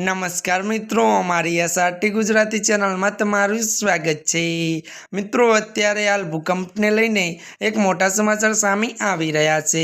નમસ્કાર મિત્રો, અમારી એસઆરટી ગુજરાતી ચેનલમાં તમારું સ્વાગત છે. મિત્રો, અત્યારે હાલ ભૂકંપને લઈને એક મોટા સમાચાર સામે આવી રહ્યા છે.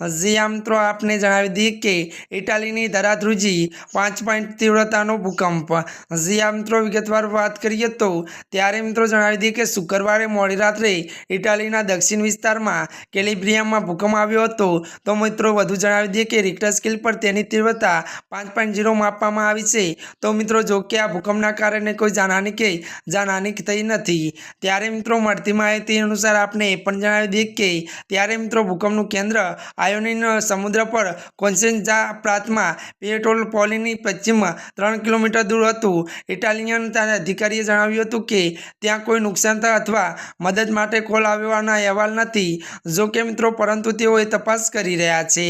હજી આ મિત્રો, આપને જણાવી દઈએ કે ઇટાલીની ધરાધ્રુજી પાંચ પોઈન્ટ તીવ્રતાનો ભૂકંપ. હજી આ મિત્રો, વિગતવાર વાત કરીએ તો ત્યારે મિત્રો જણાવી દઈએ કે શુક્રવારે મોડી રાત્રે ઇટાલીના દક્ષિણ વિસ્તારમાં કેલિબ્રિયામાં ભૂકંપ આવ્યો હતો. તો મિત્રો, વધુ જણાવી દઈએ કે રિક્ટર સ્કેલ પર તેની તીવ્રતા પાંચ પોઈન્ટ ઝીરો માપવામાં આવી છે. તો મિત્રો, જો કે આ ભૂકંપના કારણે કોઈ જાનહાની કે જાનહાની થઈ નથી. ત્યારે મિત્રો, મળતી માહિતી અનુસાર આપણે એ પણ જણાવી દઈએ કે, ત્યારે મિત્રો, ભૂકંપનું કેન્દ્ર આયોનિન સમુદ્ર પર કોન્સેન્જા પ્રાંતમાં પેટ્રોલ પોલીની પશ્ચિમ ત્રણ કિલોમીટર દૂર હતું. ઇટાલિયન અધિકારીએ જણાવ્યું હતું કે, ત્યાં કોઈ નુકસાન અથવા મદદ માટે કોલ આવવાના અહેવાલ નથી. જો કે મિત્રો, પરંતુ તેઓ એ તપાસ કરી રહ્યા છે.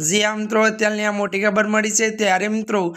જે આ મિત્રો, અત્યારની આ મોટી ખબર મળી છે. ત્યારે મિત્રો